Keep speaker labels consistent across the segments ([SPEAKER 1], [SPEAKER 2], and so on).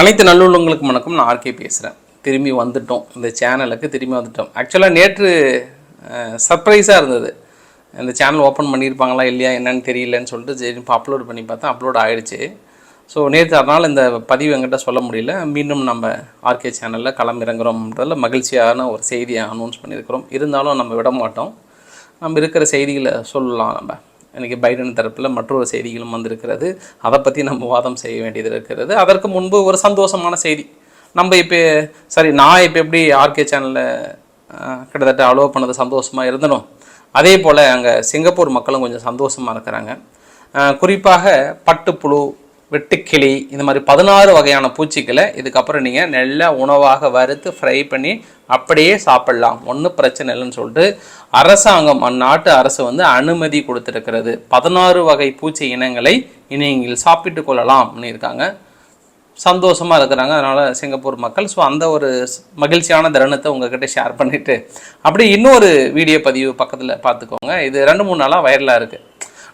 [SPEAKER 1] அனைத்து நல்லுள்ளவங்களுக்கு வணக்கம். நான் ஆர்கே பேசுகிறேன் திரும்பி வந்துட்டோம். இந்த சேனலுக்கு திரும்பி வந்துட்டோம். ஆக்சுவலாக நேற்று சர்ப்ரைஸாக இருந்தது. இந்த சேனல் ஓப்பன் பண்ணியிருப்பாங்களா இல்லையா என்னன்னு தெரியலன்னு சொல்லிட்டு சரி இப்போ அப்லோட் பண்ணி பார்த்தா அப்லோட் ஆகிடுச்சு ஸோ நேற்று அதனால் இந்த பதிவு எங்கிட்ட சொல்ல முடியல. மீண்டும் நம்ம ஆர்கே சேனலில் களமிறங்குறோம்ன்றதில் மகிழ்ச்சியான ஒரு செய்தியை அனௌன்ஸ் பண்ணியிருக்கிறோம். இருந்தாலும் நம்ம விட மாட்டோம். நம்ம இருக்கிற செய்திகளை சொல்லலாம் நம்ம. இன்றைக்கி பைடன் தரப்பில் மற்றொரு செய்திகளும் வந்திருக்கிறது. அதை பற்றி நம்ம வாதம் செய்ய வேண்டியது இருக்கிறது. அதற்கு முன்பு ஒரு சந்தோஷமான செய்தி. நம்ம இப்போ சரி நான் இப்போ எப்படி ஆர்கே சேனலில் கிட்டத்தட்ட அலோவ் பண்ணது சந்தோஷமாக இருந்தனும் அதே போல் அங்கே சிங்கப்பூர் மக்களும் கொஞ்சம் சந்தோஷமாக இருக்கிறாங்க. குறிப்பாக பட்டுப்புழு வெட்டுக்கிளி இந்த மாதிரி பதினாறு வகையான பூச்சிகளை இதுக்கப்புறம் நீங்கள் நெல்லை உணவாக வறுத்து ஃப்ரை பண்ணி அப்படியே சாப்பிடலாம். ஒன்றும் பிரச்சனை இல்லைன்னு சொல்லிட்டு அரசாங்கம் அந்நாட்டு அரசு வந்து அனுமதி கொடுத்துருக்கிறது. பதினாறு வகை பூச்சி இனங்களை இனி நீங்கள் சாப்பிட்டு கொள்ளலாம் இருக்காங்க சந்தோஷமாக இருக்கிறாங்க. அதனால் சிங்கப்பூர் மக்கள். ஸோ அந்த ஒரு ஸ்- மகிழ்ச்சியான தருணத்தை உங்ககிட்ட ஷேர் பண்ணிவிட்டு அப்படி இன்னொரு வீடியோ பதிவு பக்கத்தில் பார்த்துக்கோங்க. இது ரெண்டு மூணு நாளாக வைரலாக இருக்குது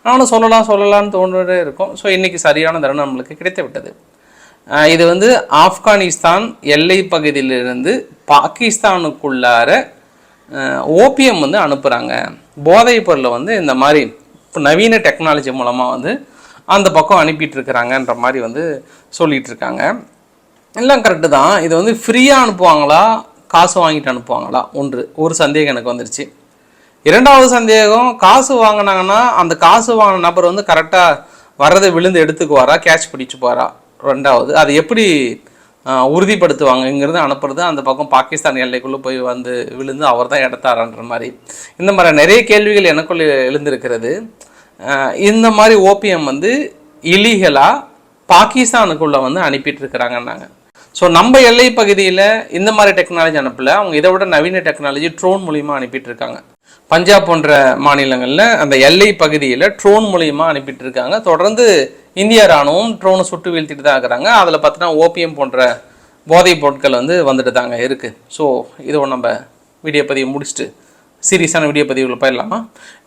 [SPEAKER 1] நானும் சொல்லலாம் சொல்லலாம்னு தோன்றதே இருக்கும். ஸோ இன்றைக்கி சரியான தருணம் நம்மளுக்கு கிடைத்து விட்டது. இது வந்து ஆப்கானிஸ்தான் எல்லை பகுதியிலிருந்து பாகிஸ்தானுக்குள்ளார ஓபிஎம் வந்து அனுப்புகிறாங்க போதைப் பொருளை வந்து இந்த மாதிரி இப்போ நவீன டெக்னாலஜி மூலமாக வந்து அந்த பக்கம் அனுப்பிட்டு இருக்கிறாங்கன்ற மாதிரி வந்து சொல்லிகிட்டு இருக்காங்க எல்லாம் கரெக்டு தான். இது வந்து ஃப்ரீயாக அனுப்புவாங்களா? காசு வாங்கிட்டு அனுப்புவாங்களா? ஒன்று. ஒரு சந்தேகம் எனக்கு வந்துருச்சு. இரண்டாவது சந்தேகம் காசு வாங்கினாங்கன்னா அந்த காசு வாங்கின நபர் வந்து கரெக்டாக வர்றதை விழுந்து எடுத்துக்குவாரா கேட்ச் பிடிச்சு போறா ரெண்டாவது அது எப்படி உறுதிப்படுத்துவாங்க இங்கேருந்து அனுப்புறது அந்த பக்கம் பாகிஸ்தான் எல்லைக்குள்ளே போய் வந்து விழுந்து அவர் தான் இடத்தாரான்ற மாதிரி. இந்த மாதிரி நிறைய கேள்விகள் எனக்குள்ள எழுந்திருக்கிறது. இந்த மாதிரி ஓபிஎம் வந்து இலீகலாக பாகிஸ்தானுக்குள்ளே வந்து அனுப்பிட்டு இருக்கிறாங்கன்னாங்க ஸோ நம்ம எல்லை பகுதியில் இந்த மாதிரி டெக்னாலஜி அனுப்பல. அவங்க இதை விட நவீன டெக்னாலஜி ட்ரோன் மூலிமா அனுப்பிட்டு இருக்காங்க பஞ்சாப் போன்ற மாநிலங்களில் அந்த எல்லை பகுதியில் ட்ரோன் மூலியமா அனுப்பிட்டு இருக்காங்க தொடர்ந்து இந்திய ராணுவம் ட்ரோனை சுட்டு வீழ்த்திட்டு தான் இருக்கிறாங்க. அதில் பார்த்தீங்கன்னா ஓபிஎம் போன்ற போதைப் பொருட்கள் வந்து வந்துட்டு தாங்க இருக்கு. ஸோ இதை நம்ம வீடியோ பதிவு முடிச்சுட்டு சீரியஸான வீடியோ பதிவுகளை போயிடலாமா?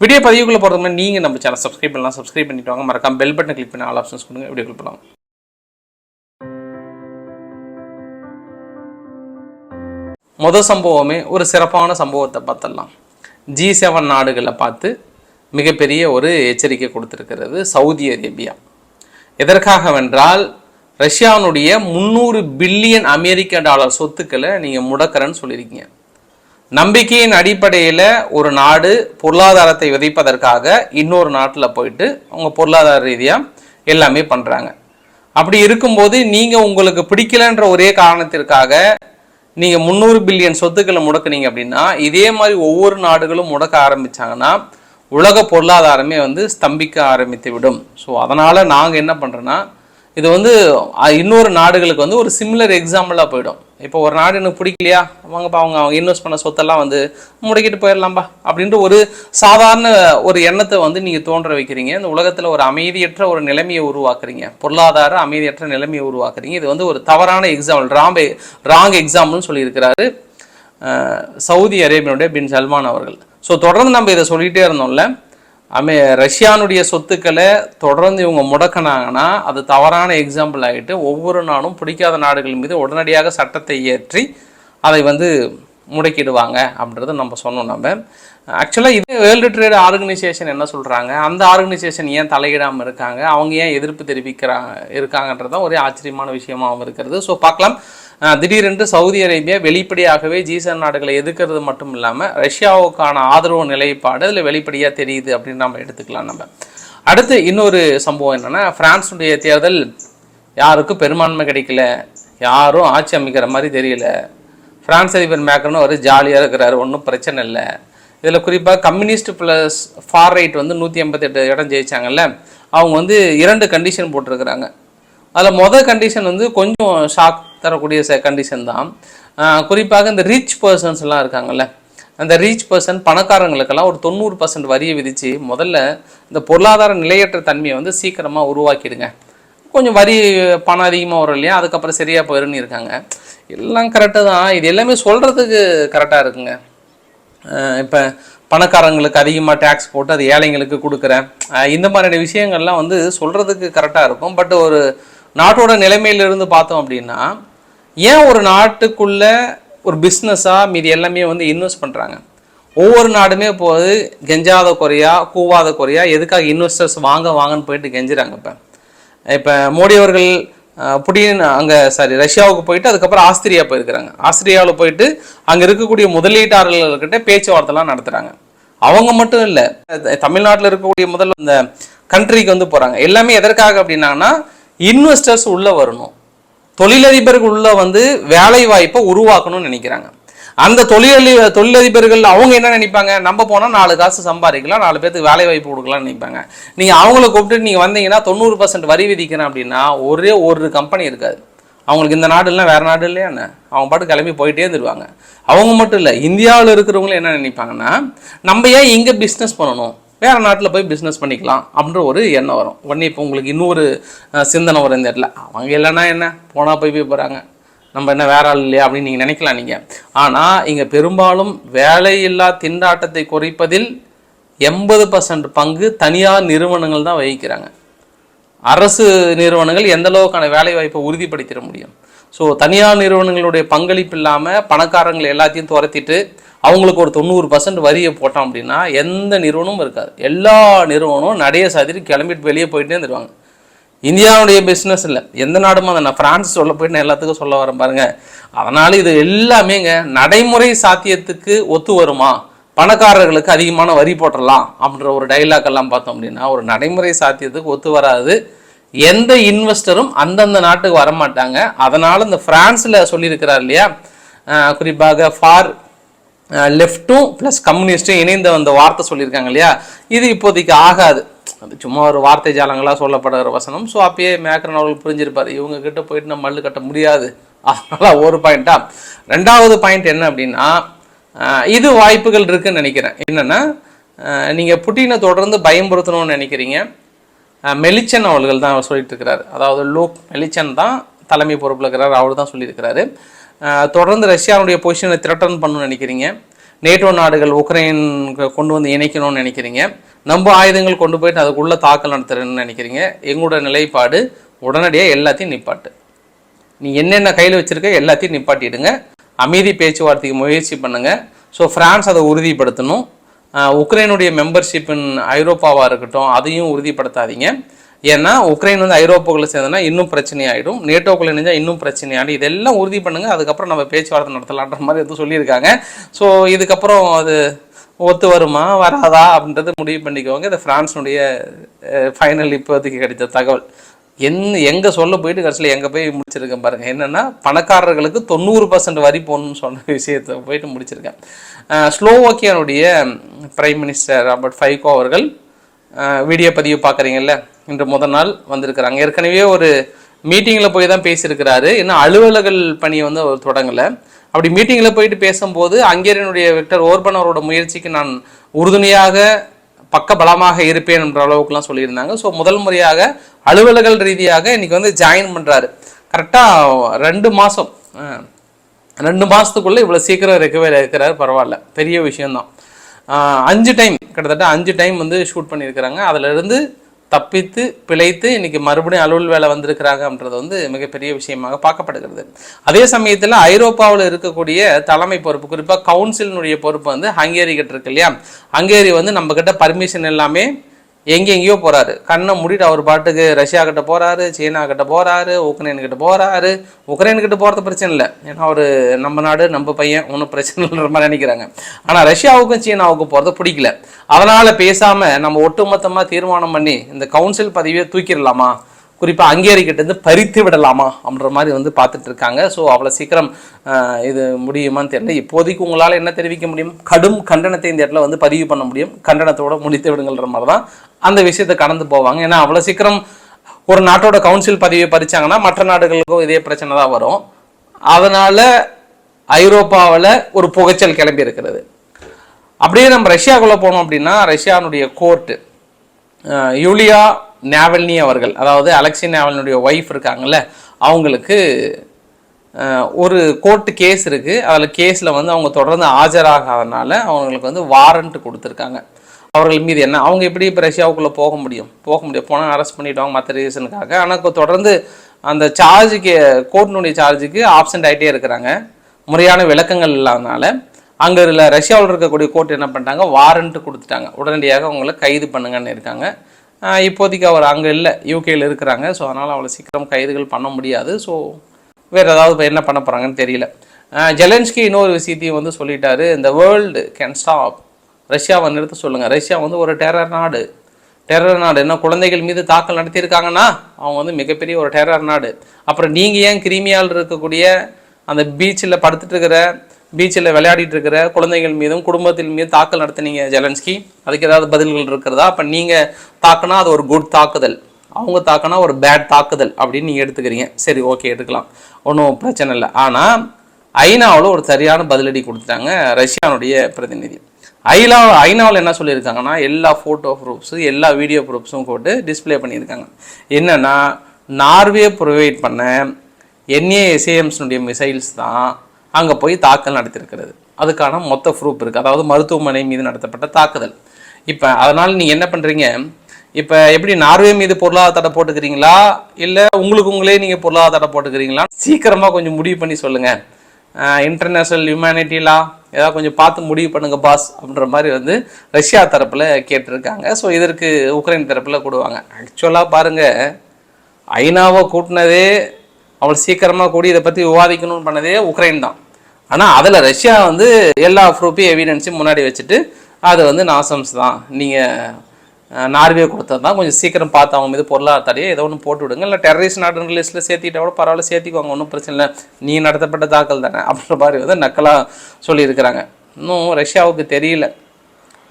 [SPEAKER 1] வீடியோ பதிவுகளை போகிறது மாதிரி நீங்கள் நம்ம சேனல் சப்ஸ்கிரைப் பண்ணலாம். சப்ஸ்கிரைப் பண்ணிட்டு வாங்க. மறக்காம பெல் பட்டன் கிளிக் பண்ணி ஆல் ஆப்ஷன்ஸ் கொடுங்க. வீடியோ போகலாம் முதல் சம்பவமே ஒரு சிறப்பான சம்பவத்தை பார்த்துடலாம். ஜி செவன் நாடுகளை பார்த்து மிகப்பெரிய ஒரு எச்சரிக்கை கொடுத்துருக்கிறது சவுதி அரேபியா. எதற்காகவென்றால் ரஷ்யாவுடைய முந்நூறு பில்லியன் அமெரிக்க டாலர் சொத்துக்களை நீங்கள் முடக்கிறேன்னு சொல்லியிருக்கீங்க. நம்பிக்கையின் அடிப்படையில் ஒரு நாடு பொருளாதாரத்தை விதைப்பதற்காக இன்னொரு நாட்டில் போயிட்டு அவங்க பொருளாதார ரீதியாக எல்லாமே பண்ணுறாங்க அப்படி இருக்கும்போது நீங்கள் உங்களுக்கு பிடிக்கலன்ற ஒரே காரணத்திற்காக நீங்கள் முந்நூறு பில்லியன் சொத்துக்களை முடக்குனீங்க அப்படின்னா இதே மாதிரி ஒவ்வொரு நாடுகளும் முடக்க ஆரம்பிச்சாங்கன்னா உலக பொருளாதாரமே வந்து ஸ்தம்பிக்க ஆரம்பித்து விடும். ஸோ அதனால் நாங்கள் என்ன பண்ணுறோன்னா இது வந்து இன்னொரு நாடுகளுக்கு வந்து ஒரு சிமிலர் எக்ஸாம்பிளாக போயிடும். இப்போ ஒரு நாடு எனக்கு பிடிக்கலையா? வாங்கப்பா அவங்க அவங்க இன்வெஸ்ட் பண்ண சொத்தெல்லாம் வந்து முடக்கிட்டு போயிடலாம்பா. அப்படின்ற ஒரு சாதாரண ஒரு எண்ணத்தை வந்து நீங்கள் தோன்ற வைக்கிறீங்க. இந்த உலகத்தில் ஒரு அமைதியற்ற ஒரு நிலைமையை உருவாக்குறீங்க. பொருளாதார அமைதியற்ற நிலைமையை உருவாக்குறீங்க. இது வந்து ஒரு தவறான எக்ஸாம்பிள் ராம்பே ராங் எக்ஸாம்பிள்னு சொல்லியிருக்கிறாரு சவுதி அரேபியனுடைய பின் சல்மான் அவர்கள். ஸோ தொடர்ந்து நம்ம இதை சொல்லிகிட்டே இருந்தோம்ல அமே ரஷ்யானுடைய சொத்துக்களை தொடர்ந்து இவங்க முடக்கினாங்கன்னா அது தவறான எக்ஸாம்பிள் ஆகிட்டு ஒவ்வொரு நாடும் பிடிக்காத நாடுகள் மீது உடனடியாக சட்டத்தை இயற்றி அதை வந்து முடக்கிடுவாங்க அப்படின்றத நம்ம சொன்னோம் நம்ம. ஆக்சுவலாக இதே வேர்ல்டு ட்ரேட் ஆர்கனைசேஷன் என்ன சொல்கிறாங்க அந்த ஆர்கனைசேஷன் ஏன் தலையிடாமல் இருக்காங்க? அவங்க ஏன் எதிர்ப்பு தெரிவிக்கிறாங்க இருக்காங்கன்றது தான் ஒரே ஆச்சரியமான விஷயமாகவும் இருக்கிறது. ஸோ பார்க்கலாம். திடீரென்று சவுதி அரேபியா வெளிப்படையாகவே ஜீசன் நாடுகளை எதிர்க்கிறது மட்டும் இல்லாமல் ரஷ்யாவுக்கான ஆதரவு நிலைப்பாடு அதில் வெளிப்படையாக தெரியுது அப்படின்னு நம்ம எடுத்துக்கலாம் நம்ம. அடுத்து இன்னொரு சம்பவம் என்னென்னா ஃப்ரான்ஸுடைய தேர்தல் யாருக்கும் பெரும்பான்மை கிடைக்கல? யாரும் ஆட்சி அமைக்கிற மாதிரி தெரியல. ஃப்ரான்ஸ் அதிபர் மேக்ரனும் அவர் ஜாலியாக இருக்கிறாரு ஒன்றும் பிரச்சனை இல்லை. இதில் குறிப்பாக கம்யூனிஸ்ட் ப்ளஸ் ஃபார் ரைட் வந்து நூற்றி எண்பத்தெட்டு இடம் ஜெயிச்சாங்கல்ல அவங்க வந்து இரண்டு கண்டிஷன் போட்டிருக்கிறாங்க. அதில் மொதல் கண்டிஷன் வந்து கொஞ்சம் ஷாக் தரக்கூடிய கண்டிஷன் தான். குறிப்பாக இந்த ரிச் பர்சன்ஸ்லாம் இருக்காங்கல்ல அந்த ரீச் பர்சன் பணக்காரங்களுக்கெல்லாம் ஒரு தொண்ணூறு பர்சன்ட் வரியை விதித்து முதல்ல இந்த பொருளாதார நிலையற்ற தன்மையை வந்து சீக்கிரமாக உருவாக்கிடுங்க. கொஞ்சம் வரி பணம் அதிகமாக வரும் இல்லையா? அதுக்கப்புறம் சரியாக போயிருன்னு இருக்காங்க. எல்லாம் கரெக்டாக தான். இது எல்லாமே சொல்கிறதுக்கு கரெக்டாக இருக்குங்க. இப்போ பணக்காரங்களுக்கு அதிகமாக டேக்ஸ் போட்டு அது ஏழைங்களுக்கு கொடுக்குறேன் இந்த மாதிரியான விஷயங்கள்லாம் வந்து சொல்கிறதுக்கு கரெக்டாக இருக்கும். பட் ஒரு நாட்டோட நிலைமையிலிருந்து பார்த்தோம் அப்படின்னா ஏன் ஒரு நாட்டுக்குள்ள ஒரு பிஸ்னஸாக மீதி எல்லாமே வந்து இன்வெஸ்ட் பண்ணுறாங்க ஒவ்வொரு நாடுமே போது கெஞ்சாத குறையா கூவாத குறையா எதுக்காக இன்வெஸ்டர்ஸ் வாங்க வாங்கன்னு போயிட்டு கெஞ்சுறாங்க இப்போ. இப்போ மோடி அவர்கள் புடின் அங்கே சாரி ரஷ்யாவுக்கு போயிட்டு அதுக்கப்புறம் ஆஸ்திரியா போயிருக்கிறாங்க. ஆஸ்திரியாவில் போயிட்டு அங்கே இருக்கக்கூடிய முதலீட்டாளர்கள்கிட்ட பேச்சுவார்த்தைலாம் நடத்துகிறாங்க அவங்க மட்டும் இல்லை தமிழ்நாட்டில் இருக்கக்கூடிய முதல் இந்த கண்ட்ரிக்கு வந்து போகிறாங்க எல்லாமே எதற்காக அப்படின்னாங்கன்னா இன்வெஸ்டர்ஸ் உள்ளே வரணும். தொழிலதிபர்கள் உள்ள வந்து வேலை வாய்ப்பை உருவாக்கணும்னு நினைக்கிறாங்க. அந்த தொழிலதி தொழிலதிபர்கள் அவங்க என்ன நினைப்பாங்க? நம்ம போனால் நாலு காசு சம்பாதிக்கலாம் நாலு பேருக்கு வேலை வாய்ப்பு கொடுக்கலாம்னு நினைப்பாங்க. நீங்கள் அவங்கள கூப்பிட்டு நீங்கள் வந்தீங்கன்னா தொண்ணூறு பர்சன்ட் வரி விதிக்கிறேன் அப்படின்னா ஒரே ஒரு கம்பெனி இருக்காது. அவங்களுக்கு இந்த நாடு இல்லை வேற நாடு இல்லையா என்ன? அவங்க பாட்டு கிளம்பி போயிட்டே இருந்துருவாங்க. அவங்க மட்டும் இல்லை இந்தியாவில் இருக்கிறவங்களும் என்ன நினைப்பாங்கன்னா நம்ம ஏன் இங்கே பிஸ்னஸ் பண்ணணும்? வேறு நாட்டில் போய் பிஸ்னஸ் பண்ணிக்கலாம் அப்படின்ற ஒரு எண்ணம் வரும். உடனே இப்போ உங்களுக்கு இன்னொரு சிந்தனை வரும். இந்த இடத்துல அவங்க இல்லைன்னா என்ன? போனால் போய் போய் போகிறாங்க நம்ம என்ன வேற ஆள் இல்லையா அப்படின்னு நீங்கள் நினைக்கலாம் நீங்கள் ஆனால் இங்கே பெரும்பாலும் வேலையில்லா திண்டாட்டத்தை குறைப்பதில் எண்பது பர்சன்ட் பங்கு தனியார் நிறுவனங்கள் தான் வகிக்கிறாங்க. அரசு நிறுவனங்கள் எந்த அளவுக்கான வேலை வாய்ப்பை உறுதிப்படுத்திட முடியும்? ஸோ தனியார் நிறுவனங்களுடைய பங்களிப்பு இல்லாமல் பணக்காரங்களை எல்லாத்தையும் துரத்திட்டு அவங்களுக்கு ஒரு தொண்ணூறு பர்சன்ட் வரியை போட்டோம் அப்படின்னா எந்த நிறுவனமும் இருக்காது. எல்லா நிறுவனமும் நடைய சாதிட்டு கிளம்பிட்டு வெளியே போயிட்டே இருந்துருவாங்க. இந்தியாவுடைய பிஸ்னஸ் இல்லை. எந்த நாடுமா அதை நான் பிரான்ஸ் சொல்ல போயிட்டு நான் எல்லாத்துக்கும் சொல்ல வரேன் பாருங்க. அதனால் இது எல்லாமேங்க நடைமுறை சாத்தியத்துக்கு ஒத்து வருமா? பணக்காரர்களுக்கு அதிகமான வரி போட்டுடலாம் அப்படின்ற ஒரு டைலாக் எல்லாம் பார்த்தோம் அப்படின்னா ஒரு நடைமுறை சாத்தியத்துக்கு ஒத்து வராது. எந்த இன்வெஸ்டரும் அந்தந்த நாட்டுக்கு வரமாட்டாங்க. அதனால் இந்த ஃப்ரான்ஸில் சொல்லியிருக்கிறார் இல்லையா? குறிப்பாக ஃபார் லெஃப்ட்டும் ப்ளஸ் கம்யூனிஸ்ட்டும் இணைந்த அந்த வார்த்தை சொல்லியிருக்காங்க இல்லையா? இது இப்போதைக்கு ஆகாது. அது சும்மா ஒரு வார்த்தை ஜாலங்களாக சொல்லப்படுற வசனம். ஸோ அப்பயே மேக்ரன் அவர்கள் புரிஞ்சிருப்பார். இவங்க கிட்ட போயிட்டு நம்ம மல்லு கட்ட முடியாது. அதனால் ஒரு பாயிண்டா ரெண்டாவது பாயிண்ட் என்ன அப்படின்னா இது வாய்ப்புகள் இருக்குன்னு நினைக்கிறேன். என்னென்னா நீங்கள் புட்டினை தொடர்ந்து பயம்படுத்தணும்னு நினைக்கிறீங்க. மெலிச்சன் அவர்கள் தான் சொல்லிட்டு இருக்கிறாரு அதாவது லூக் மெலிச்சன் தான் தலைமை பொறுப்பில் இருக்கிறார். அவர் தான் சொல்லியிருக்கிறாரு. தொடர்ந்து ரஷ்யாவுடைய பொசிஷனை திரட்டன் பண்ணணும்னு நினைக்கிறீங்க. நேட்டோ நாடுகள் உக்ரைன் கொண்டு வந்து இணைக்கணும்னு நினைக்கிறீங்க. நம்ம ஆயுதங்கள் கொண்டு போயிட்டு அதுக்குள்ளே தாக்கல் நடத்துறேன்னு நினைக்கிறீங்க. எங்களோட நிலைப்பாடு உடனடியாக எல்லாத்தையும் நிப்பாட்டு. நீ என்னென்ன கையில் வச்சுருக்க எல்லாத்தையும் நிப்பாட்டிடுங்க. அமைதி பேச்சுவார்த்தைக்கு முயற்சி பண்ணுங்கள் ஸோ ஃப்ரான்ஸ் அதை உறுதிப்படுத்தணும். உக்ரைனுடைய மெம்பர்ஷிப் இன் ஐரோப்பாவாக இருக்கட்டும் அதையும் உறுதிப்படுத்தாதீங்க. ஏன்னா உக்ரைன் வந்து ஐரோப்பாக்குள்ளே சேர்ந்தனா இன்னும் பிரச்சனையாயிடும். நேட்டோக்குள்ள இணைஞ்சால் இன்னும் பிரச்சனையாயிடும். இதெல்லாம் உறுதி பண்ணுங்க அதுக்கப்புறம் நம்ம பேச்சுவார்த்தை நடத்தலான்ற மாதிரி எதுவும் சொல்லியிருக்காங்க. ஸோ இதுக்கப்புறம் அது ஒத்து வருமா வராதா அப்படின்றத முடிவு பண்ணிக்கோங்க. இது பிரான்ஸுடைய ஃபைனல் இப்போதைக்கு கிடைத்த தகவல். என் எங்கே சொல்ல போயிட்டு கடைசியில் எங்கே போய் முடிச்சிருக்கேன் பாருங்கள் என்னென்னா பணக்காரர்களுக்கு தொண்ணூறு பர்சன்ட் வரி போகணும்னு சொன்ன விஷயத்தை போயிட்டு முடிச்சிருக்கேன். ஸ்லோவோக்கியனுடைய பிரைம் மினிஸ்டர் ராபர்ட் ஃபைகோ அவர்கள் வீடியோ பதிவு பார்க்குறீங்கல்ல? இன்று முதல் நாள் வந்திருக்கிறாங்க. ஏற்கனவே ஒரு மீட்டிங்கில் போய் தான் பேசியிருக்கிறாரு. இன்னும் அலுவலகல் பணியை வந்து அவர் தொடங்கலை. அப்படி மீட்டிங்கில் போயிட்டு பேசும்போது ஹங்கேரியனுடைய விக்டர் ஓர்பன் அவரோட முயற்சிக்கு நான் உறுதுணையாக பக்க பலமாக இருப்பேன் என்ற அளவுக்குலாம் சொல்லியிருந்தாங்க. ஸோ முதல் முறையாக அலுவலர்கள் ரீதியாக இன்றைக்கி வந்து ஜாயின் பண்ணுறாரு கரெக்டாக ரெண்டு மாதம் ரெண்டு மாதத்துக்குள்ளே இவ்வளோ சீக்கிரம் ரெக்கவர் இருக்கிறாரு பரவாயில்ல. பெரிய விஷயந்தான் அஞ்சு டைம் கிட்டத்தட்ட அஞ்சு டைம் வந்து ஷூட் பண்ணியிருக்கிறாங்க. அதிலிருந்து தப்பித்து பிழைத்து இன்னைக்கு மறுபடியும் அலுவல் வேலை வந்திருக்கிறாங்க அப்படின்றது வந்து மிகப்பெரிய விஷயமாக பார்க்கப்படுகிறது. அதே சமயத்தில் ஐரோப்பாவில் இருக்கக்கூடிய தலைமை பொறுப்பு குறிப்பாக கவுன்சிலினுடைய பொறுப்பு வந்து ஹங்கேரி கிட்ட இருக்கு இல்லையா? ஹங்கேரி வந்து நம்மக்கிட்ட பர்மிஷன் எல்லாமே எங்கெங்கேயோ போகிறாரு கண்ணை மூடிட்டு அவர் பாட்டுக்கு ரஷ்யா கிட்ட போகிறாரு சீனா கிட்ட போகிறாரு உக்ரைன் கிட்ட போகிறாரு உக்ரைன் கிட்ட போகிறது பிரச்சனை இல்லை. ஏன்னா அவர் நம்ம நாடு நம்ம பையன் ஒன்றும் பிரச்சனை இல்லைன்ற மாதிரி நினைக்கிறாங்க. ஆனால் ரஷ்யாவுக்கும் சீனாவுக்கும் போகிறது பிடிக்கல. அதனால் பேசாமல் நம்ம ஒட்டுமொத்தமாக தீர்மானம் பண்ணி இந்த கவுன்சில் பதவியை தூக்கிடலாமா? குறிப்பாக ஹங்கேரி பறித்து விடலாமா அப்படின்ற மாதிரி வந்து பார்த்துட்டு இருக்காங்க ஸோ அவ்வளோ சீக்கிரம் இது முடியுமான்னு தெரியல. இப்போதைக்கு உங்களால் என்ன தெரிவிக்க முடியும்? கடும் கண்டனத்தை இந்த இடத்துல வந்து பதிவு பண்ண முடியும். கண்டனத்தோடு முடித்து விடுங்கள்ன்ற மாதிரி தான் அந்த விஷயத்தை கடந்து போவாங்க. ஏன்னா அவ்வளோ சீக்கிரம் ஒரு நாட்டோட கவுன்சில் பதவியை பறிச்சாங்கன்னா மற்ற நாடுகளுக்கும் இதே பிரச்சனை தான் வரும். அதனால் ஐரோப்பாவில் ஒரு புகைச்சல் கிளம்பி இருக்கிறது. அப்படியே நம்ம ரஷ்யாக்குள்ளே போனோம் அப்படின்னா ரஷ்யானுடைய கோர்ட்டு யூலியா நேவல்னி அவர்கள் அதாவது அலெக்சி நேவல்னுடைய ஒய்ஃப் இருக்காங்கல்ல அவங்களுக்கு ஒரு கோர்ட்டு கேஸ் இருக்குது அதில் கேஸில் வந்து அவங்க தொடர்ந்து ஆஜராகாதனால அவங்களுக்கு வந்து வாரண்ட் கொடுத்துருக்காங்க. அவர்கள் மீது என்ன அவங்க எப்படி இப்போ ரஷ்யாவுக்குள்ளே போக முடியும்? போக முடியும். போனால் அரெஸ்ட் பண்ணிவிடுவாங்க மற்ற ரீசனுக்காக ஆனால் தொடர்ந்து அந்த சார்ஜுக்கு கோர்ட்டினுடைய சார்ஜுக்கு ஆப்சண்ட் ஆகிட்டே இருக்கிறாங்க. முறையான விளக்கங்கள் இல்லாதனால அங்கே இல்லை ரஷ்யாவில் இருக்கக்கூடிய கோர்ட் என்ன பண்ணிட்டாங்க? வாரண்ட் கொடுத்துட்டாங்க. உடனடியாக அவங்கள கைது பண்ணுங்கன்னு இருக்காங்க. இப்போதைக்கு அவர் அங்கே இல்லை யூகேயில் இருக்கிறாங்க. ஸோ அதனால் அவ்வளோ சீக்கிரம் கைதுகள் பண்ண முடியாது. ஸோ வேறு ஏதாவது இப்போ என்ன பண்ண போகிறாங்கன்னு தெரியல. ஆஹ் ஜெலன்ஸ்கி இன்னொரு விஷயத்தையும் வந்து சொல்லிட்டாரு. இந்த வேர்ல்டு கேன் ஸ்டாப் ரஷ்யாவை நிறுத்த சொல்லுங்கள் ரஷ்யா வந்து ஒரு டெரர் நாடு. டெரர் நாடு. என்ன குழந்தைகள் மீது தாக்கல் நடத்தியிருக்காங்கன்னா அவங்க வந்து மிகப்பெரிய ஒரு டெரர் நாடு. அப்புறம் நீங்கள் ஏன் கிரிமியால் இருக்கக்கூடிய அந்த பீச்சில் படுத்துட்டு இருக்கிற பீச்சில் விளையாடிட்டு இருக்கிற குழந்தைகள் மீதும் குடும்பத்தின் மீது தாக்கல் நடத்துனீங்க ஜெலன்ஸ்கி. அதுக்கு ஏதாவது பதில்கள் இருக்கிறதா? அப்போ நீங்கள் தாக்குனா அது ஒரு குட் தாக்குதல். அவங்க தாக்கினா ஒரு பேட் தாக்குதல் அப்படின்னு நீங்கள் எடுத்துக்கிறீங்க. சரி ஓகே எடுக்கலாம். ஒன்றும் பிரச்சனை இல்லை. ஆனால் ஐநாவில் ஒரு சரியான பதிலடி கொடுத்துட்டாங்க ரஷ்யானுடைய பிரதிநிதி. ஐநா ஐநாவில் என்ன சொல்லியிருக்காங்கன்னா எல்லா ஃபோட்டோ ப்ரூஃப்ஸு எல்லா வீடியோ ப்ரூஃப்ஸும் போட்டு டிஸ்ப்ளே பண்ணியிருக்காங்க. என்னென்னா நார்வே ப்ரொவைட் பண்ண என்ஏஎஸ்ஏஎம்ஸ்னுடைய மிசைல்ஸ் தான் அங்கே போய் தாக்கல் நடத்தியிருக்கிறது அதுக்கான மொத்த ப்ரூஃப் இருக்குது அதாவது மருத்துவமனை மீது நடத்தப்பட்ட தாக்குதல். இப்போ அதனால் நீங்கள் என்ன பண்ணுறீங்க இப்போ எப்படி நார்வே மீது பொருளாதார தடை போட்டுக்கிறீங்களா? இல்லை உங்களுக்கு உங்களே நீங்கள் பொருளாதார தடை போட்டுக்கிறீங்களா? சீக்கிரமாக கொஞ்சம் முடிவு பண்ணி சொல்லுங்கள் இன்டர்நேஷ்னல் ஹியூமனிட்டிலா ஏதாவது கொஞ்சம் பார்த்து முடிவு பண்ணுங்க பாஸ் அப்படின்ற மாதிரி வந்து ரஷ்யா தரப்பில் கேட்டிருக்காங்க. ஸோ இதற்கு உக்ரைன் தரப்பில் கூடுவாங்க. ஆக்சுவலாக பாருங்கள் ஐநாவை கூட்டினதே அவள் சீக்கிரமாக கூடி இதை பற்றி விவாதிக்கணும்னு பண்ணதே உக்ரைன் தான். ஆனால் அதில் ரஷ்யா வந்து எல்லா ப்ரூஃபையும் எவிடன்ஸையும் முன்னாடி வச்சுட்டு அது வந்து நாசம்ஸ் தான். நீங்கள் நார்வே கொடுத்தது தான். கொஞ்சம் சீக்கிரம் பார்த்து அவங்க மீது பொருளாதார தடையை ஏதோ ஒன்று போட்டு விடுங்க. இல்லை டெரரிஸ்ட் நாடுன்ற லிஸ்ட்டில் சேர்த்திட்டா கூட பரவாயில்ல சேர்த்திக்குவாங்க ஒன்றும் பிரச்சனை இல்லை. நீ நடத்தப்பட்ட தாக்கல் தானே அப்படின்ற மாதிரி வந்து நக்கலாக சொல்லியிருக்கிறாங்க. இன்னும் ரஷ்யாவுக்கு தெரியல.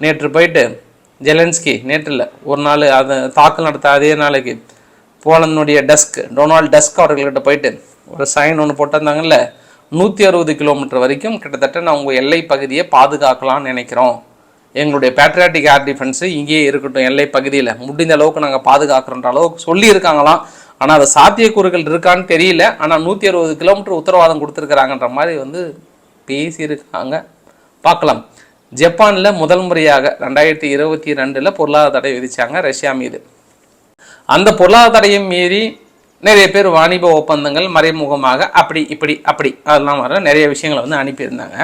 [SPEAKER 1] நேற்று போயிட்டு ஜெலன்ஸ்கி நேற்று இல்லை ஒரு நாள் அதை தாக்கல் நடத்த அதே நாளைக்கு போலந்துடைய டஸ்க் டொனால்ட் டஸ்க் அவர்கள்கிட்ட போயிட்டு ஒரு சைன் ஒன்று போட்டிருந்தாங்கல்ல நூற்றி அறுபது கிலோமீட்டர் வரைக்கும் கிட்டத்தட்ட நான் உங்கள் எல்லை பகுதியை பாதுகாக்கலாம்னு நினைக்கிறோம். எங்களுடைய பேட்ரியாட்டிக் ஏர் டிஃபென்ஸு இங்கேயே இருக்கட்டும் எல்லை பகுதியில். முடிந்த அளவுக்கு நாங்கள் பாதுகாக்கிறோன்ற அளவுக்கு சொல்லியிருக்காங்களாம். ஆனால் அது சாத்தியக்கூறுகள் இருக்கான்னு தெரியல. ஆனால் நூற்றி அறுபது கிலோமீட்டர் உத்தரவாதம் கொடுத்துருக்குறாங்கன்ற மாதிரி வந்து பேசியிருக்காங்க. பார்க்கலாம். ஜப்பானில் முதல் முறையாக ரெண்டாயிரத்தி இருபத்தி ரெண்டில் பொருளாதார தடை விதித்தாங்க ரஷ்யா மீது. அந்த பொருளாதாரையும் மீறி நிறைய பேர் வாணிப ஒப்பந்தங்கள் மறைமுகமாக அப்படி இப்படி அப்படி அதெல்லாம் வர நிறைய விஷயங்களை வந்து அனுப்பியிருந்தாங்க.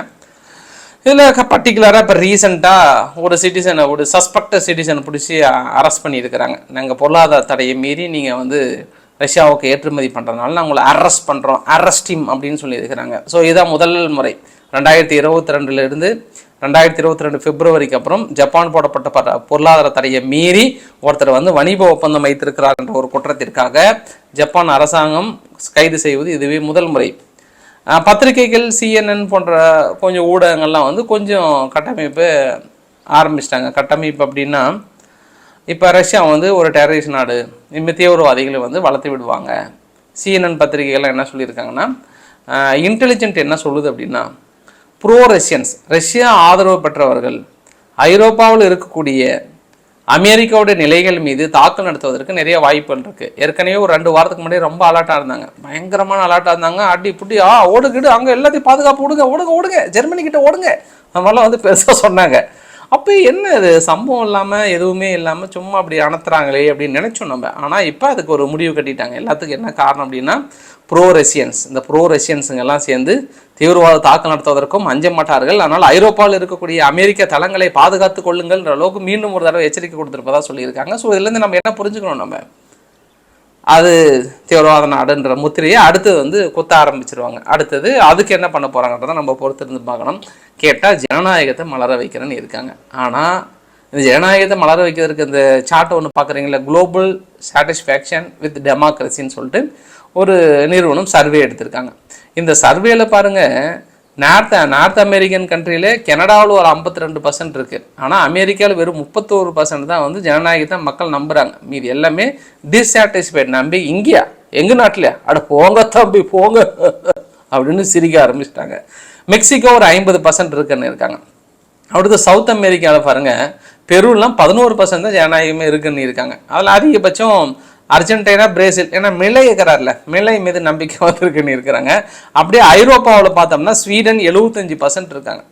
[SPEAKER 1] இதில் பர்டிகுலராக இப்போ ரீசெண்டாக ஒரு சிட்டிசனை ஒரு சஸ்பெக்ட சிட்டிசனை பிடிச்சி அரெஸ்ட் பண்ணியிருக்கிறாங்க. நாங்கள் பொருளாதார தடையை மீறி நீங்கள் வந்து ரஷ்யாவுக்கு ஏற்றுமதி பண்ணுறதுனால நான் உங்களை அரெஸ்ட் பண்ணுறோம் அரெஸ்டிம் அப்படின்னு சொல்லியிருக்கிறாங்க. ஸோ இதான் முதல் முறை. ரெண்டாயிரத்தி இருபத்தி ரெண்டுலேருந்து ரெண்டாயிரத்தி இருபத்தி ரெண்டு பிப்ரவரிக்கு அப்புறம் ஜப்பான் போடப்பட்ட ப பொருளாதார தடையை மீறி ஒருத்தர் வந்து வணிக ஒப்பந்தம் வைத்திருக்கிறார் என்ற ஒரு குற்றத்திற்காக ஜப்பான் அரசாங்கம் கைது செய்வது இதுவே முதல் முறை. பத்திரிகைகள் சிஎன்என் போன்ற கொஞ்சம் ஊடகங்கள்லாம் வந்து கொஞ்சம் கட்டமைப்பு ஆரம்பிச்சிட்டாங்க. கட்டமைப்பு அப்படின்னா இப்போ ரஷ்யா வந்து ஒரு டெரரிஸ்ட் நாடு இந்த தீவிரவாதிகளை வந்து வளர்த்து விடுவாங்க. சிஎன்என் பத்திரிகைகள்லாம் என்ன சொல்லியிருக்காங்கன்னா இன்டெலிஜென்ட் என்ன சொல்லுது அப்படின்னா ப்ரோ ரஷ்யன்ஸ் ரஷ்யா ஆதரவு பெற்றவர்கள் ஐரோப்பாவில் இருக்கக்கூடிய அமெரிக்காவுடைய நிலைகள் மீது தாக்கல் நடத்துவதற்கு நிறைய வாய்ப்புகள் இருக்குது ஏற்கனவே ஒரு ரெண்டு வாரத்துக்கு முன்னாடி ரொம்ப அலர்ட்டாக இருந்தாங்க. பயங்கரமான அலர்ட்டாக இருந்தாங்க. அடி புட்டி ஆ ஓடுகிடு அங்கே எல்லாத்தையும் பாதுகாப்பு ஓடுங்க ஓடுங்க ஓடுங்க ஜெர்மனி கிட்ட ஓடுங்க அந்த மாதிரிலாம் வந்து பெருசாக சொன்னாங்க. அப்போ என்ன இது சம்பவம் இல்லாமல் எதுவுமே இல்லாமல் சும்மா அப்படி அணத்துறாங்களே அப்படின்னு நினச்சோம் நம்ம. ஆனால் இப்போ அதுக்கு ஒரு முடிவு கட்டிட்டாங்க. எல்லாத்துக்கும் என்ன காரணம் அப்படின்னா ப்ரோ ரஷ்யன்ஸ் இந்த ப்ரோ ரஷ்யன்ஸுங்கெல்லாம் சேர்ந்து தீவிரவாத தாக்கல் நடத்துவதற்கும் அஞ்ச மாட்டார்கள் ஆனால் ஐரோப்பாவில் இருக்கக்கூடிய அமெரிக்க தளங்களை பாதுகாத்துக் கொள்ளுங்கள்ன்ற அளவுக்கு மீண்டும் ஒரு தடவை எச்சரிக்கை கொடுத்துருப்பதா சொல்லியிருக்காங்க. ஸோ இதுலேருந்து நம்ம என்ன புரிஞ்சுக்கணும் நம்ம? அது தீவிரவாத நாடுன்ற முத்திரையை அடுத்தது வந்து குத்த ஆரம்பிச்சிருவாங்க. அடுத்தது அதுக்கு என்ன பண்ண போகிறாங்கன்றத நம்ம பொறுத்திருந்து பார்க்கணும். கேட்டால் ஜனநாயகத்தை மலர வைக்கிறேன்னு இருக்காங்க. ஆனால் இந்த ஜனநாயகத்தை மலர வைக்கிறதுக்கு இந்த சார்ட்டை ஒன்று பார்க்குறீங்களா குளோபல் சாட்டிஸ்ஃபேக்ஷன் வித் டெமோக்ரஸின்னு சொல்லிட்டு ஒரு நிறுவனம் சர்வே எடுத்திருக்காங்க. இந்த சர்வேல பாருங்கள் நார்த் நார்த் அமெரிக்கன் கண்ட்ரியிலே கனடாவில் ஒரு ஐம்பத்தி ரெண்டு பர்சன்ட் இருக்குது ஆனால் அமெரிக்காவில் வெறும் முப்பத்தோரு பர்சன்ட் தான் வந்து ஜனநாயகத்தை மக்கள் நம்புகிறாங்க மீதி எல்லாமே டிஸாட்டிஸ்ஃபைட் நம்பி இங்கேயா? எங்கள் நாட்டிலையா? அட போங்க தம்பி போங்க. அப்படின்னு சிரிக்க ஆரம்பிச்சிட்டாங்க. மெக்சிகோ ஒரு ஐம்பது பர்சன்ட் இருக்குன்னு இருக்காங்க. அடுத்து சவுத் அமெரிக்காவில் பாருங்கள் பெருலாம் பதினோரு பர்சன்ட் தான் ஜனநாயகமே இருக்குன்னு இருக்காங்க. அதில் அதிகபட்சம் அர்ஜென்டினா பிரேசில் ஏன்னா மிலை இருக்கிறார்ல மிலை மீது நம்பிக்கை வந்திருக்குன்னு இருக்கிறாங்க. அப்படியே ஐரோப்பாவில் பார்த்தோம்னா ஸ்வீடன் எழுபத்தஞ்சு பர்சன்ட் இருக்காங்க.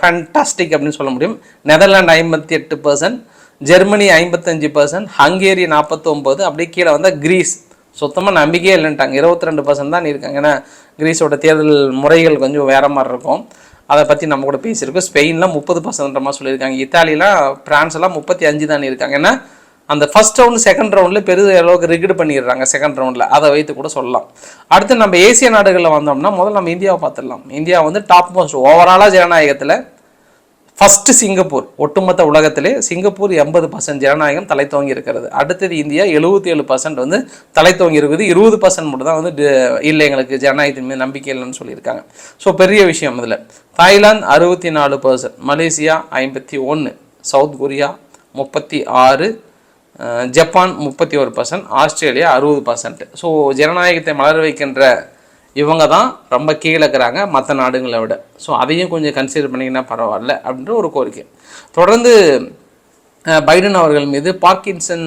[SPEAKER 1] ஃபேண்டாஸ்டிக் அப்படின்னு சொல்ல முடியும். நெதர்லாண்ட் ஐம்பத்தி எட்டு பர்சன்ட் ஜெர்மனி ஐம்பத்தஞ்சு பர்சன்ட் ஹங்கேரி நாற்பத்தொம்போது அப்படியே கீழே வந்தால் கிரீஸ். சுத்தமாக நம்பிக்கையே இல்லைன்ட்டாங்க. இருபத்தி ரெண்டு பர்சன்ட் தான் இருக்காங்க. ஏன்னா கிரீஸோட தேர்தல் முறைகள் கொஞ்சம் வேற மாதிரி இருக்கும். அதை பற்றி நம்ம கூட பேசியிருக்கோம். ஸ்பெயினில் முப்பது பர்சன்ட்ற மாதிரி சொல்லியிருக்காங்க. இத்தாலிலாம் பிரான்ஸ் எல்லாம் முப்பத்தி அஞ்சு தான் இருக்காங்க. ஏன்னா அந்த ஃபர்ஸ்ட் ரவுண்ட் செகண்ட் ரவுண்டில் பெரிய அளவுக்கு ரிகிட் பண்ணிடுறாங்க செகண்ட் ரவுண்டில் அதை வைத்து கூட சொல்லலாம். அடுத்து நம்ம ஏசிய நாடுகளில் வந்தோம்னா முதல்ல நம்ம இந்தியாவை பார்த்துடலாம். இந்தியா வந்து டாப் மோஸ்ட் ஓவராலாக ஜனநாயகத்தில் ஃபஸ்ட்டு சிங்கப்பூர். ஒட்டுமொத்த உலகத்திலே சிங்கப்பூர் எண்பது பர்சன்ட் ஜனநாயகம் தலை தோங்கி இருக்கிறது. அடுத்தது இந்தியா எழுபத்தி ஏழு பர்சன்ட் வந்து தலை தோங்கி இருக்குது. இருபது பர்சன்ட் மட்டும் தான் வந்து இல்லை எங்களுக்கு ஜனநாயகத்தின் மீது நம்பிக்கை இல்லைன்னு சொல்லியிருக்காங்க. ஸோ பெரிய விஷயம் இதில். தாய்லாந்து அறுபத்தி நாலு பர்சன்ட் மலேசியா ஐம்பத்தி ஒன்று சவுத் கொரியா முப்பத்தி ஆறு ஜப்பான் முப்பத்தி ஒரு பர்சன்ட் ஆஸ்திரேலியா அறுபது பர்சன்ட் ஸோ ஜனநாயகத்தை மலர வைக்கின்ற இவங்க தான் ரொம்ப கீழே இருக்கிறாங்க மற்ற நாடுகளை விட. ஸோ அதையும் கொஞ்சம் கன்சிடர் பண்ணிங்கன்னா பரவாயில்ல அப்படின்ற ஒரு கோரிக்கை. தொடர்ந்து பைடன் அவர்கள் மீது பார்க்கின்சன்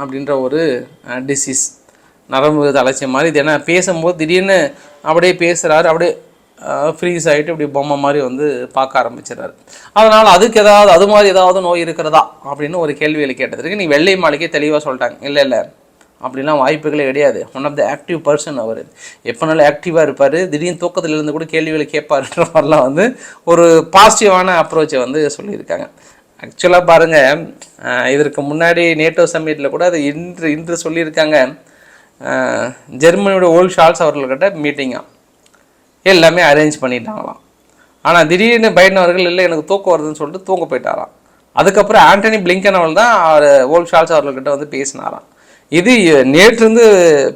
[SPEAKER 1] அப்படின்ற ஒரு டிசீஸ் நரம்பு தளர்ச்சி மாதிரி இது. ஏன்னா பேசும்போது திடீர்னு அப்படியே பேசுகிறாரு அப்படியே ஃப்ரீஸ் ஆகிட்டு இப்படி பொம்மை மாதிரி வந்து பார்க்க ஆரம்பிச்சிடுறாரு. அதனால் அதுக்கு ஏதாவது அது மாதிரி ஏதாவது நோய் இருக்கிறதா அப்படின்னு ஒரு கேள்வியில் கேட்டதுக்கு நீ வெள்ளை மாளிகை தெளிவாக சொல்லிட்டாங்க. இல்லை இல்லை. அப்படிலாம் வாய்ப்புகளே கிடையாது. One of the active person அவர். எப்போனாலும் ஆக்டிவாக இருப்பார். திடீர்னு தூக்கத்தில் இருந்து கூட கேள்விகளை கேட்பாருன்ற மாதிரிலாம் வந்து ஒரு பாசிட்டிவான அப்ரோச்சை வந்து சொல்லியிருக்காங்க. ஆக்சுவலாக பாருங்கள் இதற்கு முன்னாடி நேட்டோ சம்மிட்டில் கூட அது இன்று இன்று சொல்லியிருக்காங்க. ஜெர்மனியோட ஓல்ட் ஷால்ஸ் அவர்கள்கிட்ட மீட்டிங்காக எல்லாமே அரேஞ்ச் பண்ணிட்டாங்களாம். ஆனால் திடீர்னு பைடன் அவர்கள் இல்லை எனக்கு தூக்கம் வருதுன்னு சொல்லிட்டு தூங்க போயிட்டாராம். அதுக்கப்புறம் ஆண்டனி பிளிங்கன் அவள் தான் அவர் ஓல் ஷால்ஸ் அவர்கள்கிட்ட வந்து பேசினாராம். இது நேற்றிருந்து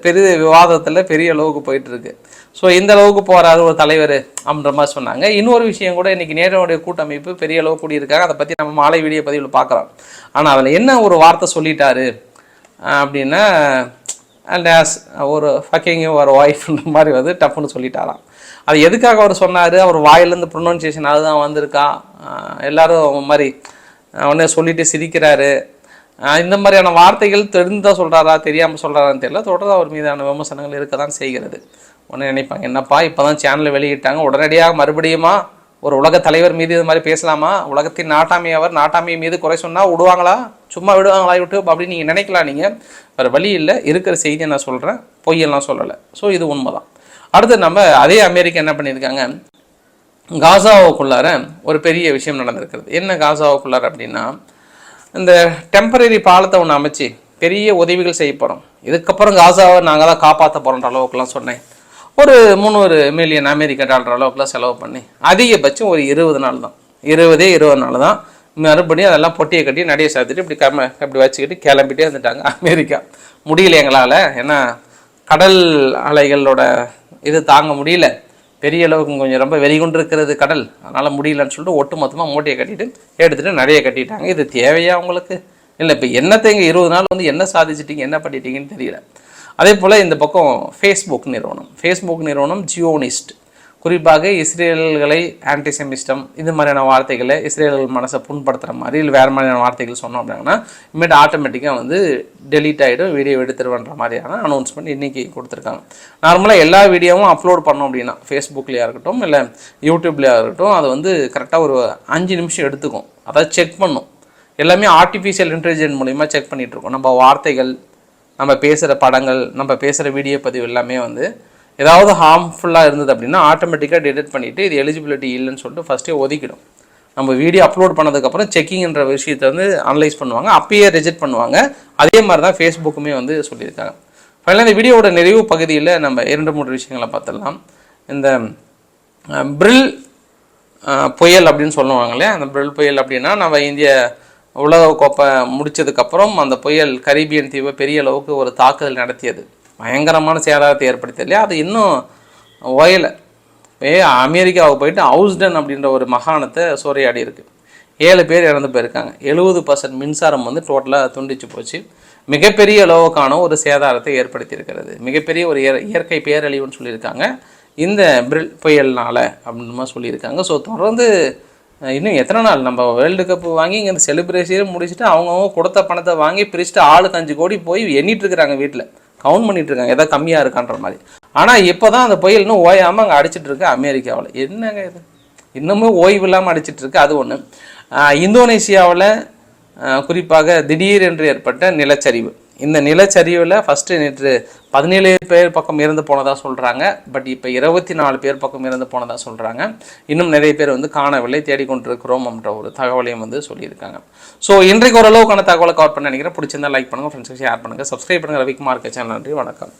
[SPEAKER 1] பெரிய விவாதத்தில் பெரிய அளவுக்கு போயிட்டுருக்கு. ஸோ இந்த அளவுக்கு போகிறாரு ஒரு தலைவர் அப்படின்ற மாதிரி சொன்னாங்க. இன்னொரு விஷயம் கூட இன்றைக்கி நேருடைய கூட்டமைப்பு பெரிய அளவு கூடியிருக்காங்க. அதை பற்றி நம்ம மாலை வீடியோ பதிவில் பார்க்குறோம் ஆனால் அதில் என்ன ஒரு வார்த்தை சொல்லிட்டாரு? அப்படின்னா அண்ட் ஆஸ் ஒரு ஃபக்கிங் ஒரு ஒய்ஃப்ன்ற மாதிரி வந்து டப்புன்னு சொல்லிட்டாராம். அது எதுக்காக அவர் சொன்னார்? அவர் வாயிலேருந்து ப்ரொனவுன்சியேஷன் அதுதான் வந்திருக்கா? எல்லாரும் மாதிரி உடனே சொல்லிட்டு சிரிக்கிறாரு. இந்த மாதிரியான வார்த்தைகள் தெரிந்தால் சொல்கிறாரா தெரியாமல் சொல்கிறாரான்னு தெரியல. தொடர்ந்து அவர் மீதான விமர்சனங்கள் இருக்க தான் செய்கிறது. உடனே நினைப்பாங்க என்னப்பா இப்போ தான் சேனலில் வெளியிட்டாங்க. உடனடியாக மறுபடியுமா ஒரு உலக தலைவர் மீது இது மாதிரி பேசலாமா? உலகத்தின் நாட்டாமை அவர் நாட்டாமை மீது குறை சொன்னால் விடுவாங்களா? சும்மா விடுவாங்களா யூடியூப்? அப்படின்னு நீங்கள் நினைக்கலாம் நீங்கள் வேறு வழி இல்லை. இருக்கிற செய்தியை நான் சொல்கிறேன் பொய்யெல்லாம் சொல்லலை. ஸோ இது உண்மைதான். அடுத்து நம்ம அதே அமெரிக்கா என்ன பண்ணியிருக்காங்க? காசாவுக்குள்ளார ஒரு பெரிய விஷயம் நடந்திருக்கிறது. என்ன காசாவுக்குள்ளார அப்படின்னா இந்த டெம்பரரி பாலத்தை ஒன்று அமைச்சு பெரிய உதவிகள் செய்ய போகிறோம் இதுக்கப்புறம் காசாவை நாங்கள் தான் காப்பாற்ற போகிறோன்ற அளவுக்குலாம் சொன்னேன். ஒரு முந்நூறு மில்லியன் அமெரிக்க டாலர் அளவுக்குலாம் செலவு பண்ணி அதிகபட்சம் ஒரு இருபது நாள் தான். இருபதே இருபது நாள் தான். மறுபடியும் அதெல்லாம் பொட்டியை கட்டி நடைய சாத்திட்டு இப்படி கம்ம இப்படி வச்சுக்கிட்டு கிளம்பிட்டே வந்துட்டாங்க அமெரிக்கா. முடியல எங்களால். ஏன்னா கடல் அலைகளோட இது தாங்க முடியல. பெரிய அளவுக்கு கொஞ்சம் ரொம்ப வெறிகுண்டு இருக்கிறது கடல். அதனால் முடியலன்னு சொல்லிட்டு ஒட்டு மொத்தமாக மூட்டையை கட்டிட்டு எடுத்துகிட்டு நிறைய கட்டிட்டாங்க. இது தேவையா உங்களுக்கு? இல்லை இப்போ என்னத்தை இங்கே இருபது நாள் வந்து என்ன சாதிச்சிட்டிங்க என்ன பண்ணிட்டீங்கன்னு தெரியல. அதே போல் இந்த பக்கம் ஃபேஸ்புக் நிறுவனம். ஃபேஸ்புக் நிறுவனம் ஜியோனிஸ்ட் குறிப்பாக இஸ்ரேல்களை ஆன்டிசெமிஸ்டம் இது மாதிரியான வார்த்தைகளை இஸ்ரேல்கள் மனசை புண்படுத்துகிற மாதிரி இல்லை வேறு மாதிரியான வார்த்தைகள் சொன்னோம் அப்படின்னா இனிமேட்டு ஆட்டோமேட்டிக்காக வந்து டெலீட் ஆகிடும் வீடியோ எடுத்துருவன்ற மாதிரியான அனௌன்ஸ்மெண்ட் இன்றைக்கி கொடுத்துருக்காங்க. நார்மலாக எல்லா வீடியோவும் அப்லோட் பண்ணோம் அப்படின்னா ஃபேஸ்புக்லேயா இருக்கட்டும் இல்லை யூடியூப்லேயா இருக்கட்டும் அது வந்து கரெக்டாக ஒரு அஞ்சு நிமிஷம் எடுத்துக்கும். அதாவது செக் பண்ணும். எல்லாமே ஆர்டிஃபிஷியல் இன்டெலிஜென்ட் மூலிமா செக் பண்ணிகிட்ருக்கோம் நம்ம வார்த்தைகள் நம்ம பேசுகிற படங்கள் நம்ம பேசுகிற வீடியோ பதிவு எல்லாமே வந்து ஏதாவது ஹார்ம்ஃபுல்லாக இருந்தது அப்படின்னா ஆட்டோமேட்டிக்காக டிடெக்ட் பண்ணிவிட்டு இது எலிஜிபிலிட்டி இல்லைன்னு சொல்லிட்டு ஃபஸ்ட்டே ஒதுக்கிடும். நம்ம வீடியோ அப்லோட் பண்ணதுக்கப்புறம் செக்கிங்ன்ற விஷயத்தை வந்து அனலைஸ் பண்ணுவாங்க அப்பயே ரிஜெக்ட் பண்ணுவாங்க. அதே மாதிரி தான் ஃபேஸ்புக்குமே வந்து சொல்லியிருக்காங்க. ஃபைனலாக இந்த வீடியோவோட நிறைவு பகுதியில் நம்ம இரண்டு மூன்று விஷயங்களை பார்த்துடலாம். இந்த பிரில் புயல் அப்படின்னு சொல்லுவாங்களே அந்த பிரில் புயல் அப்படின்னா நம்ம இந்திய உலக கோப்பை முடிச்சதுக்கப்புறம் அந்த புயல் கரீபியன் தீவை பெரிய அளவுக்கு ஒரு தாக்குதல் நடத்தியது. பயங்கரமான சேதாரத்தை ஏற்படுத்தியது இல்லையா? அது இன்னும் ஓயலை. ஏ அமெரிக்காவுக்கு போயிட்டு ஹவுஸ்டன் அப்படின்ற ஒரு மகாணத்தை சூறையாடி இருக்குது ஏழு பேர் இறந்து போயிருக்காங்க. எழுபது பர்சன்ட் மின்சாரம் வந்து டோட்டலாக துண்டிச்சு போச்சு. மிகப்பெரிய அளவுக்கான ஒரு சேதாரத்தை ஏற்படுத்தியிருக்கிறது. மிகப்பெரிய ஒரு இயற்கை பேரழிவுன்னு சொல்லியிருக்காங்க. இந்த பிரில் புயல்னால் அப்படின்னு சொல்லியிருக்காங்க. ஸோ தொடர்ந்து இன்னும் எத்தனை நாள்? நம்ம வேர்ல்டு கப் வாங்கி இங்கே இந்த செலிப்ரேஷனே முடிச்சுட்டு அவங்கவுங்க கொடுத்த பணத்தை வாங்கி பிரிச்சுட்டு ஆளுக்கு அஞ்சு கோடி போய் எண்ணிட்டு இருக்கிறாங்க வீட்டில் கவுண்ட் பண்ணிட்டு இருக்காங்க எதாவது கம்மியாக இருக்கான்ற மாதிரி. ஆனால் இப்போ தான் அந்த புயல் இன்னும் ஓயாமல் அங்கே அடிச்சிட்டு இருக்கு அமெரிக்காவில். என்னங்க இது? இன்னமும் ஓய்வு இல்லாமல் அடிச்சிட்டு இருக்கு அது ஒன்று இந்தோனேசியாவில் குறிப்பாக திடீரென்று ஏற்பட்ட நிலச்சரிவு. இந்த நிலச்சரிவில் ஃபஸ்ட்டு நேற்று பதினேழு பேர் பக்கம் இறந்து போனதாக சொல்கிறாங்க பட் இப்போ இருபத்தி நாலு பேர் பக்கம் இறந்து போனதாக சொல்கிறாங்க இன்னும் நிறைய பேர் வந்து காணவில்லை. தேடிக்கொண்டிருக்கிறோம் என்ற ஒரு தகவலையும் வந்து சொல்லியிருக்காங்க. ஸோ இன்றைக்கு ஓரளவுக்கான தகவலை கவர் பண்ண நினைக்கிறேன். பிடிச்சிருந்தா லைக் பண்ணுங்கள் ஃப்ரெண்ட்ஸுக்கு ஷேர் பண்ணுங்கள் சப்ஸ்கிரைப் பண்ணுங்கள் ரவிக்குமார் சேனல் நன்றி வணக்கம்.